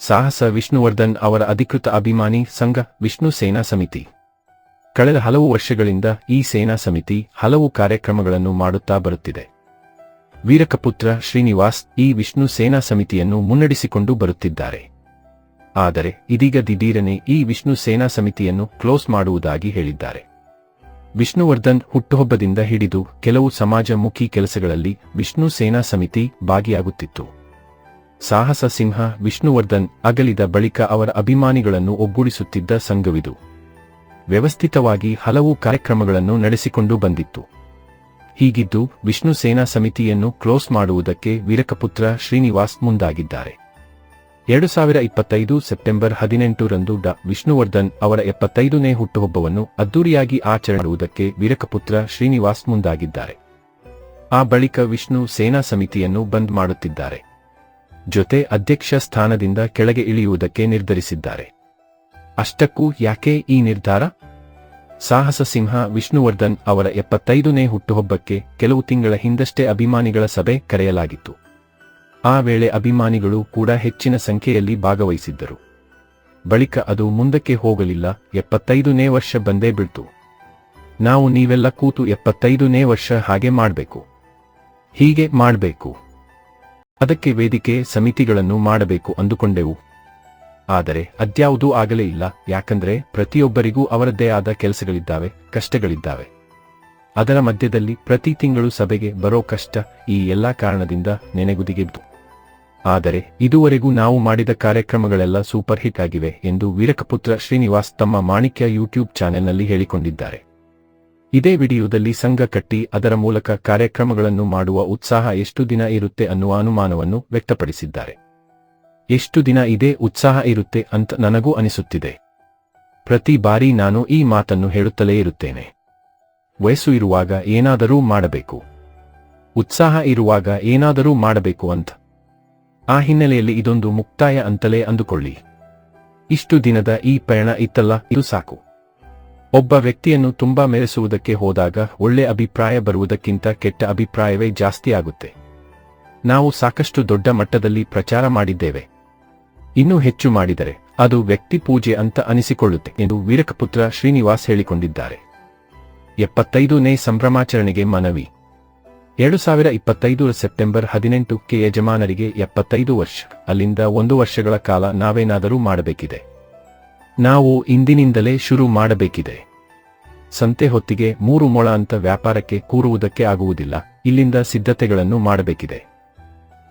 ಸಾಹಸ ವಿಷ್ಣುವರ್ಧನ್ ಅವರ ಅಧಿಕೃತ ಅಭಿಮಾನಿ ಸಂಘ ವಿಷ್ಣು ಸೇನಾ ಸಮಿತಿ. ಕಳೆದ ಹಲವು ವರ್ಷಗಳಿಂದ ಈ ಸೇನಾ ಸಮಿತಿ ಹಲವು ಕಾರ್ಯಕ್ರಮಗಳನ್ನು ಮಾಡುತ್ತಾ ಬರುತ್ತಿದೆ. ವೀರಕಪುತ್ರ ಶ್ರೀನಿವಾಸ್ ಈ ವಿಷ್ಣು ಸೇನಾ ಸಮಿತಿಯನ್ನು ಮುನ್ನಡೆಸಿಕೊಂಡು ಬರುತ್ತಿದ್ದಾರೆ. ಆದರೆ ಇದೀಗ ದಿಢೀರನೆ ಈ ವಿಷ್ಣು ಸೇನಾ ಸಮಿತಿಯನ್ನು ಕ್ಲೋಸ್ ಮಾಡುವುದಾಗಿ ಹೇಳಿದ್ದಾರೆ. ವಿಷ್ಣುವರ್ಧನ್ ಹುಟ್ಟುಹಬ್ಬದಿಂದ ಹಿಡಿದು ಕೆಲವು ಸಮಾಜಮುಖಿ ಕೆಲಸಗಳಲ್ಲಿ ವಿಷ್ಣು ಸೇನಾ ಸಮಿತಿ ಭಾಗಿಯಾಗುತ್ತಿತ್ತು. ಸಾಹಸ ಸಿಂಹ ವಿಷ್ಣುವರ್ಧನ್ ಅಗಲಿದ ಬಳಿಕ ಅವರ ಅಭಿಮಾನಿಗಳನ್ನು ಒಗ್ಗೂಡಿಸುತ್ತಿದ್ದ ಸಂಘವಿದು. ವ್ಯವಸ್ಥಿತವಾಗಿ ಹಲವು ಕಾರ್ಯಕ್ರಮಗಳನ್ನು ನಡೆಸಿಕೊಂಡು ಬಂದಿತ್ತು. ಹೀಗಿದ್ದು ವಿಷ್ಣು ಸೇನಾ ಸಮಿತಿಯನ್ನು ಕ್ಲೋಸ್ ಮಾಡುವುದಕ್ಕೆ ವೀರಕಪುತ್ರ ಶ್ರೀನಿವಾಸ್ ಮುಂದಾಗಿದ್ದಾರೆ. ಎರಡು ಸಾವಿರ ಇಪ್ಪತ್ತೈದು ಸೆಪ್ಟೆಂಬರ್ ಹದಿನೆಂಟರಂದು ಡಾ. ವಿಷ್ಣುವರ್ಧನ್ ಅವರ ಎಪ್ಪತ್ತೈದನೇ ಹುಟ್ಟುಹಬ್ಬವನ್ನು ಅದ್ದೂರಿಯಾಗಿ ಆಚರಣೆ ಮಾಡುವುದಕ್ಕೆ ವೀರಕಪುತ್ರ ಶ್ರೀನಿವಾಸ್ ಮುಂದಾಗಿದ್ದಾರೆ. ಆ ಬಳಿಕ ವಿಷ್ಣು ಸೇನಾ ಸಮಿತಿಯನ್ನು ಬಂದ್ ಮಾಡುತ್ತಿದ್ದಾರೆ. ಜೊತೆ ಅಧ್ಯಕ್ಷ ಸ್ಥಾನದಿಂದ ಕೆಳಗೆ ಇಳಿಯುವುದಕ್ಕೆ ನಿರ್ಧರಿಸಿದ್ದಾರೆ. ಅಷ್ಟಕ್ಕೂ ಯಾಕೆ ಈ ನಿರ್ಧಾರ? ಸಾಹಸ ಸಿಂಹ ವಿಷ್ಣುವರ್ಧನ್ ಅವರ ಎಪ್ಪತ್ತೈದನೇ ಹುಟ್ಟುಹಬ್ಬಕ್ಕೆ ಕೆಲವು ತಿಂಗಳ ಹಿಂದಷ್ಟೇ ಅಭಿಮಾನಿಗಳ ಸಭೆ ಕರೆಯಲಾಗಿತ್ತು. ಆ ವೇಳೆ ಅಭಿಮಾನಿಗಳು ಕೂಡ ಹೆಚ್ಚಿನ ಸಂಖ್ಯೆಯಲ್ಲಿ ಭಾಗವಹಿಸಿದ್ದರು. ಬಳಿಕ ಅದು ಮುಂದಕ್ಕೆ ಹೋಗಲಿಲ್ಲ, ಎಪ್ಪತ್ತೈದನೇ ವರ್ಷ ಬಂದೇ ಬಿಡ್ತು ನಾವು ನೀವೆಲ್ಲ ಕೂತು ಎಪ್ಪತ್ತೈದನೇ ವರ್ಷ ಹಾಗೆ ಮಾಡಬೇಕು. ಹೀಗೆ ಮಾಡಬೇಕು. ಅದಕ್ಕೆ ವೇದಿಕೆ ಸಮಿತಿಗಳನ್ನು ಮಾಡಬೇಕು ಅಂದುಕೊಂಡೆವು. ಆದರೆ ಅದ್ಯಾವುದೂ ಆಗಲೇ ಇಲ್ಲ, ಯಾಕಂದ್ರೆ ಪ್ರತಿಯೊಬ್ಬರಿಗೂ ಅವರದ್ದೇ ಆದ ಕೆಲಸಗಳಿದ್ದಾವೆ, ಕಷ್ಟಗಳಿದ್ದಾವೆ. ಅದರ ಮಧ್ಯದಲ್ಲಿ ಪ್ರತಿ ತಿಂಗಳು ಸಭೆಗೆ ಬರೋ ಕಷ್ಟ ಈ ಎಲ್ಲಾ ಕಾರಣದಿಂದ ನೆನೆಗುದಿಗೆದ್ದು. ಆದರೆ ಇದುವರೆಗೂ ನಾವು ಮಾಡಿದ ಕಾರ್ಯಕ್ರಮಗಳೆಲ್ಲ ಸೂಪರ್ ಹಿಟ್ ಆಗಿವೆ ಎಂದು ವೀರಕಪುತ್ರ ಶ್ರೀನಿವಾಸ್ ತಮ್ಮ ಮಾಣಿಕ್ಯ ಯೂಟ್ಯೂಬ್ ಚಾನೆಲ್ನಲ್ಲಿ ಹೇಳಿಕೊಂಡಿದ್ದಾರೆ. ಇದೇ ವಿಡಿಯೋದಲ್ಲಿ ಸಂಘ ಕಟ್ಟಿ ಅದರ ಮೂಲಕ ಕಾರ್ಯಕ್ರಮಗಳನ್ನು ಮಾಡುವ ಉತ್ಸಾಹ ಎಷ್ಟು ದಿನ ಇರುತ್ತೆ ಅನ್ನುವ ಅನುಮಾನವನ್ನು ವ್ಯಕ್ತಪಡಿಸಿದ್ದಾರೆ. ಎಷ್ಟು ದಿನ ಇದೇ ಉತ್ಸಾಹ ಇರುತ್ತೆ ಅಂತ ನನಗೂ ಅನಿಸುತ್ತಿದೆ. ಪ್ರತಿ ಬಾರಿ ನಾನು ಈ ಮಾತನ್ನು ಹೇಳುತ್ತಲೇ ಇರುತ್ತೇನೆ. ವಯಸ್ಸು ಇರುವಾಗ ಏನಾದರೂ ಮಾಡಬೇಕು. ಉತ್ಸಾಹ ಇರುವಾಗ ಏನಾದರೂ ಮಾಡಬೇಕು ಅಂತ. ಆ ಹಿನ್ನೆಲೆಯಲ್ಲಿ ಇದೊಂದು ಮುಕ್ತಾಯ ಅಂತಲೇ ಅಂದುಕೊಳ್ಳಿ. ಇಷ್ಟು ದಿನದ ಈ ಪಯಣ ಇತ್ತಲ್ಲ, ಇದು ಸಾಕು. ಒಬ್ಬ ವ್ಯಕ್ತಿಯನ್ನು ತುಂಬಾ ಮೆರೆಸುವುದಕ್ಕೆ ಹೋದಾಗ ಒಳ್ಳೆ ಅಭಿಪ್ರಾಯ ಬರುವುದಕ್ಕಿಂತ ಕೆಟ್ಟ ಅಭಿಪ್ರಾಯವೇ ಜಾಸ್ತಿ ಆಗುತ್ತೆ. ನಾವು ಸಾಕಷ್ಟು ದೊಡ್ಡ ಮಟ್ಟದಲ್ಲಿ ಪ್ರಚಾರ ಮಾಡಿದ್ದೇವೆ. ಇನ್ನೂ ಹೆಚ್ಚು ಮಾಡಿದರೆ ಅದು ವ್ಯಕ್ತಿ ಪೂಜೆ ಅಂತ ಅನಿಸಿಕೊಳ್ಳುತ್ತೆ ಎಂದು ವೀರಕಪುತ್ರ ಶ್ರೀನಿವಾಸ್ ಹೇಳಿಕೊಂಡಿದ್ದಾರೆ. ಎಪ್ಪತ್ತೈದನೇ ಸಂಭ್ರಮಾಚರಣೆಗೆ ಮನವಿ. ಎರಡು ಸಾವಿರ ಇಪ್ಪತ್ತೈದರ ಸೆಪ್ಟೆಂಬರ್ ಹದಿನೆಂಟಕ್ಕೆ ಯಜಮಾನರಿಗೆ ಎಪ್ಪತ್ತೈದು ವರ್ಷ, ಅಲ್ಲಿಂದ ಒಂದು ವರ್ಷಗಳ ಕಾಲ ನಾವೇನಾದರೂ ಮಾಡಬೇಕಿದೆ. ನಾವು ಇಂದಿನಿಂದಲೇ ಶುರು ಮಾಡಬೇಕಿದೆ. ಸಂತೆ ಹೊತ್ತಿಗೆ ಮೂರು ಮೊಳ ಅಂತ ವ್ಯಾಪಾರಕ್ಕೆ ಕೂರುವುದಕ್ಕೆ ಆಗುವುದಿಲ್ಲ, ಇಲ್ಲಿಂದ ಸಿದ್ಧತೆಗಳನ್ನು ಮಾಡಬೇಕಿದೆ.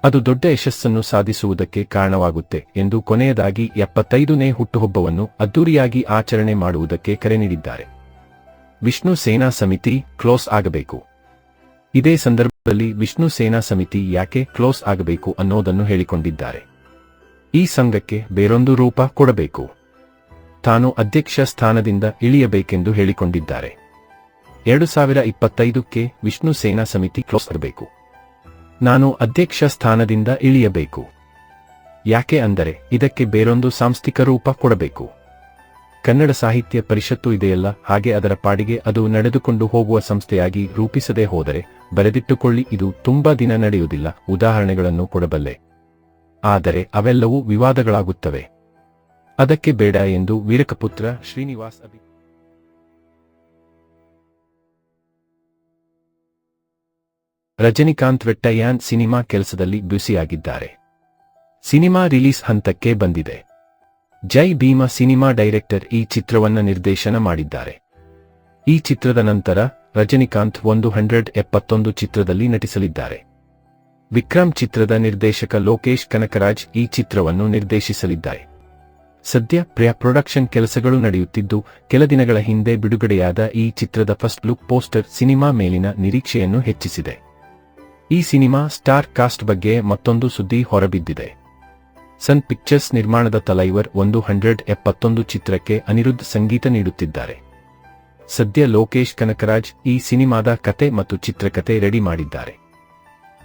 ಅದು ದೊಡ್ಡ ಯಶಸ್ಸನ್ನು ಸಾಧಿಸುವುದಕ್ಕೆ ಕಾರಣವಾಗುತ್ತೆ ಎಂದು ಕೊನೆಯದಾಗಿ ಎಪ್ಪತ್ತೈದನೇ ಹುಟ್ಟುಹಬ್ಬವನ್ನು ಅದ್ದೂರಿಯಾಗಿ ಆಚರಣೆ ಮಾಡುವುದಕ್ಕೆ ಕರೆ ನೀಡಿದ್ದಾರೆ. ವಿಷ್ಣು ಸೇನಾ ಸಮಿತಿ ಕ್ಲೋಸ್ ಆಗಬೇಕು. ಇದೇ ಸಂದರ್ಭದಲ್ಲಿ ವಿಷ್ಣು ಸೇನಾ ಸಮಿತಿ ಯಾಕೆ ಕ್ಲೋಸ್ ಆಗಬೇಕು ಅನ್ನೋದನ್ನು ಹೇಳಿಕೊಂಡಿದ್ದಾರೆ. ಈ ಸಂಘಕ್ಕೆ ಬೇರೊಂದು ರೂಪ ಕೊಡಬೇಕು. ತಾನು ಅಧ್ಯಕ್ಷ ಸ್ಥಾನದಿಂದ ಇಳಿಯಬೇಕೆಂದು ಹೇಳಿಕೊಂಡಿದ್ದಾರೆ. ಎರಡು ಸಾವಿರ ಇಪ್ಪತ್ತೈದಕ್ಕೆ ವಿಷ್ಣು ಸೇನಾ ಸಮಿತಿ ಕ್ಲೋಸ್ ಆಗಬೇಕು. ನಾನು ಅಧ್ಯಕ್ಷ ಸ್ಥಾನದಿಂದ ಇಳಿಯಬೇಕು. ಯಾಕೆ ಅಂದರೆ ಇದಕ್ಕೆ ಬೇರೊಂದು ಸಾಂಸ್ಥಿಕ ರೂಪ ಕೊಡಬೇಕು. ಕನ್ನಡ ಸಾಹಿತ್ಯ ಪರಿಷತ್ತು ಇದೆಯಲ್ಲ, ಹಾಗೆ ಅದರ ಪಾಡಿಗೆ ಅದು ನಡೆದುಕೊಂಡು ಹೋಗುವ ಸಂಸ್ಥೆಯಾಗಿ ರೂಪಿಸದೆ ಹೋದರೆ ಬರೆದಿಟ್ಟುಕೊಳ್ಳಿ, ಇದು ತುಂಬಾ ದಿನ ನಡೆಯುವುದಿಲ್ಲ, ಉದಾಹರಣೆಗಳನ್ನು ಕೊಡಬಲ್ಲೆ. ಆದರೆ ಅವೆಲ್ಲವೂ ವಿವಾದಗಳಾಗುತ್ತವೆ. ಅದಕ್ಕೆ ಬೇಡ ಎಂದು ವೀರಕಪುತ್ರ ಶ್ರೀನಿವಾಸ್ ಅಭಿ ರಜನಿಕಾಂತ್ ವೆಟ್ಟಯ್ಯಾನ್ ಸಿನಿಮಾ ಕೆಲಸದಲ್ಲಿ ಬ್ಯುಸಿಯಾಗಿದ್ದಾರೆ. ಸಿನಿಮಾ ರಿಲೀಸ್ ಹಂತಕ್ಕೆ ಬಂದಿದೆ. ಜೈ ಭೀಮ ಸಿನಿಮಾ ಡೈರೆಕ್ಟರ್ ಈ ಚಿತ್ರವನ್ನ ನಿರ್ದೇಶನ ಮಾಡಿದ್ದಾರೆ. ಈ ಚಿತ್ರದ ನಂತರ ರಜನಿಕಾಂತ್ ಒಂದು ಹಂಡ್ರೆಡ್ ಎಪ್ಪತ್ತೊಂದು ಚಿತ್ರದಲ್ಲಿ ನಟಿಸಲಿದ್ದಾರೆ. ವಿಕ್ರಮ್ ಚಿತ್ರದ ನಿರ್ದೇಶಕ ಲೋಕೇಶ್ ಕನಕರಾಜ್ ಈ ಚಿತ್ರವನ್ನು ನಿರ್ದೇಶಿಸಲಿದ್ದಾರೆ. ಸದ್ಯ ಪ್ರಿಯಾ ಪ್ರೊಡಕ್ಷನ್ ಕೆಲಸಗಳು ನಡೆಯುತ್ತಿದ್ದು, ಕೆಲ ದಿನಗಳ ಹಿಂದೆ ಬಿಡುಗಡೆಯಾದ ಈ ಚಿತ್ರದ ಫಸ್ಟ್ ಲುಕ್ ಪೋಸ್ಟರ್ ಸಿನಿಮಾ ಮೇಲಿನ ನಿರೀಕ್ಷೆಯನ್ನು ಹೆಚ್ಚಿಸಿದೆ. ಈ ಸಿನಿಮಾ ಸ್ಟಾರ್ ಕಾಸ್ಟ್ ಬಗ್ಗೆ ಮತ್ತೊಂದು ಸುದ್ದಿ ಹೊರಬಿದ್ದಿದೆ. ಸನ್ ಪಿಕ್ಚರ್ಸ್ ನಿರ್ಮಾಣದ ತಲೈವರ್ ಒಂದು ಹಂಡ್ರೆಡ್ ಎಪ್ಪತ್ತೊಂದು ಚಿತ್ರಕ್ಕೆ ಅನಿರುದ್ಧ ಸಂಗೀತ ನೀಡುತ್ತಿದ್ದಾರೆ. ಸದ್ಯ ಲೋಕೇಶ್ ಕನಕರಾಜ್ ಈ ಸಿನಿಮಾದ ಕತೆ ಮತ್ತು ಚಿತ್ರಕತೆ ರೆಡಿ ಮಾಡಿದ್ದಾರೆ.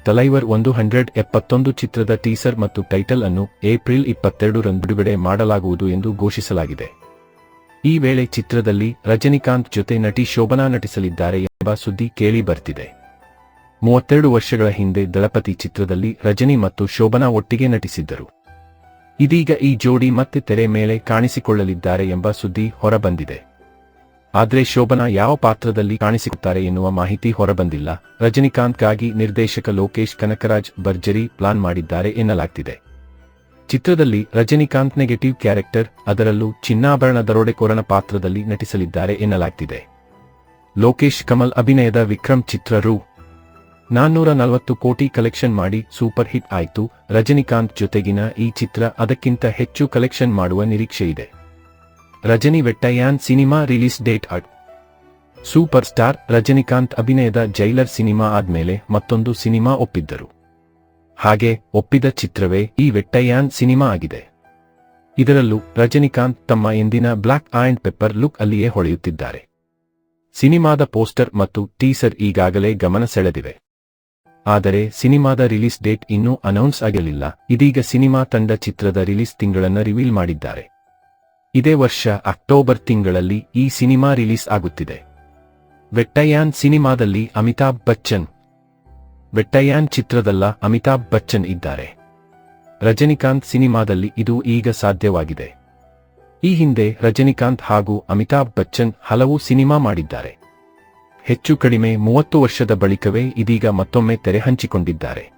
ತಲೈವರ್ ಒಂದು ಹಂಡ್ರೆಡ್ ಎಪ್ಪತ್ತೊಂದು ಚಿತ್ರದ ಟೀಸರ್ ಮತ್ತು ಟೈಟಲ್ ಅನ್ನು ಏಪ್ರಿಲ್ ಇಪ್ಪತ್ತೆರಡರಂದು ಬಿಡುಗಡೆ ಮಾಡಲಾಗುವುದು ಎಂದು ಘೋಷಿಸಲಾಗಿದೆ. ಈ ವೇಳೆ ಚಿತ್ರದಲ್ಲಿ ರಜನಿಕಾಂತ್ ಜೊತೆ ನಟಿ ಶೋಭನಾ ನಟಿಸಲಿದ್ದಾರೆ ಎಂಬ ಸುದ್ದಿ ಕೇಳಿ ಬರ್ತಿದೆ. ಮೂವತ್ತೆರಡು ವರ್ಷಗಳ ಹಿಂದೆ ದಳಪತಿ ಚಿತ್ರದಲ್ಲಿ ರಜನಿ ಮತ್ತು ಶೋಭನಾ ಒಟ್ಟಿಗೆ ನಟಿಸಿದ್ದರು. ಇದೀಗ ಈ ಜೋಡಿ ಮತ್ತೆ ತೆರೆ ಮೇಲೆ ಕಾಣಿಸಿಕೊಳ್ಳಲಿದ್ದಾರೆ ಎಂಬ ಸುದ್ದಿ ಹೊರಬಂದಿದೆ. ಆದ್ರೆ ಶೋಭನಾ ಯಾವ ಪಾತ್ರದಲ್ಲಿ ಕಾಣಿಸಿಕೊಳ್ಳುತ್ತಾರೆ ಎನ್ನುವ ಮಾಹಿತಿ ಹೊರಬಂದಿಲ್ಲ. ರಜನಿಕಾಂತ್ಗಾಗಿ ನಿರ್ದೇಶಕ ಲೋಕೇಶ್ ಕನಕರಾಜ್ ಭರ್ಜರಿ ಪ್ಲಾನ್ ಮಾಡಿದ್ದಾರೆ ಎನ್ನಲಾಗ್ತಿದೆ. ಚಿತ್ರದಲ್ಲಿ ರಜನಿಕಾಂತ್ ನೆಗೆಟಿವ್ ಕ್ಯಾರೆಕ್ಟರ್ ಅದರಲ್ಲೂ ಚಿನ್ನಾಭರಣ ದರೋಡೆಕೋರನ ಪಾತ್ರದಲ್ಲಿ ನಟಿಸಲಿದ್ದಾರೆ ಎನ್ನಲಾಗ್ತಿದೆ. ಲೋಕೇಶ್ ಕಮಲ್ ಅಭಿನಯದ ವಿಕ್ರಮ್ ಚಿತ್ರ ರು. ನಾನ್ನೂರ ನಲವತ್ತು ಕೋಟಿ ಕಲೆಕ್ಷನ್ ಮಾಡಿ ಸೂಪರ್ ಹಿಟ್ ಆಯ್ತು. ರಜನಿಕಾಂತ್ ಜೊತೆಗಿನ ಈ ಚಿತ್ರ ಅದಕ್ಕಿಂತ ಹೆಚ್ಚು ಕಲೆಕ್ಷನ್ ಮಾಡುವ ನಿರೀಕ್ಷೆ ಇದೆ Rajini Vettaiyan cinema release date ಅಡ್ ಸೂಪರ್ ಸ್ಟಾರ್ ರಜನಿಕಾಂತ್ ಅಭಿನಯದ ಜೈಲರ್ ಸಿನಿಮಾ ಆದ್ಮೇಲೆ ಮತ್ತೊಂದು ಸಿನಿಮಾ ಒಪ್ಪಿದ್ದರು. ಹಾಗೆ ಒಪ್ಪಿದ ಚಿತ್ರವೇ ಈ ವೆಟ್ಟಯ್ಯಾನ್ ಸಿನಿಮಾ ಆಗಿದೆ. ಇದರಲ್ಲೂ ರಜನಿಕಾಂತ್ ತಮ್ಮ ಎಂದಿನ ಬ್ಲಾಕ್ ಆ್ಯಂಡ್ ಪೆಪ್ಪರ್ ಲುಕ್ ಅಲ್ಲಿಯೇ ಹೊಳೆಯುತ್ತಿದ್ದಾರೆ. ಸಿನಿಮಾದ ಪೋಸ್ಟರ್ ಮತ್ತು ಟೀಸರ್ ಈಗಾಗಲೇ ಗಮನ ಸೆಳೆದಿವೆ. ಆದರೆ ಸಿನಿಮಾದ ರಿಲೀಸ್ ಡೇಟ್ ಇನ್ನೂ ಅನೌನ್ಸ್ ಆಗಲಿಲ್ಲ. ಇದೀಗ ಸಿನಿಮಾ ತಂಡ ಚಿತ್ರದ ರಿಲೀಸ್ ತಿಂಗಳನ್ನ ರಿವೀಲ್ ಮಾಡಿದ್ದಾರೆ. ಇದೇ ವರ್ಷ ಅಕ್ಟೋಬರ್ ತಿಂಗಳಲ್ಲಿ ಈ ಸಿನಿಮಾ ರಿಲೀಸ್ ಆಗುತ್ತಿದೆ. ವೆಟ್ಟಯಾನ್ ಸಿನಿಮಾದಲ್ಲಿ ಅಮಿತಾಬ್ ಬಚ್ಚನ್. ವೆಟ್ಟಯಾನ್ ಚಿತ್ರದಲ್ಲ ಅಮಿತಾಬ್ ಬಚ್ಚನ್ ಇದ್ದಾರೆ. ರಜನಿಕಾಂತ್ ಸಿನಿಮಾದಲ್ಲಿ ಇದು ಈಗ ಸಾಧ್ಯವಾಗಿದೆ. ಈ ಹಿಂದೆ ರಜನಿಕಾಂತ್ ಹಾಗೂ ಅಮಿತಾಬ್ ಬಚ್ಚನ್ ಹಲವು ಸಿನಿಮಾ ಮಾಡಿದ್ದಾರೆ. ಹೆಚ್ಚು ಕಡಿಮೆ ಮೂವತ್ತು ವರ್ಷದ ಬಳಿಕವೇ ಇದೀಗ ಮತ್ತೊಮ್ಮೆ ತೆರೆ ಹಂಚಿಕೊಂಡಿದ್ದಾರೆ.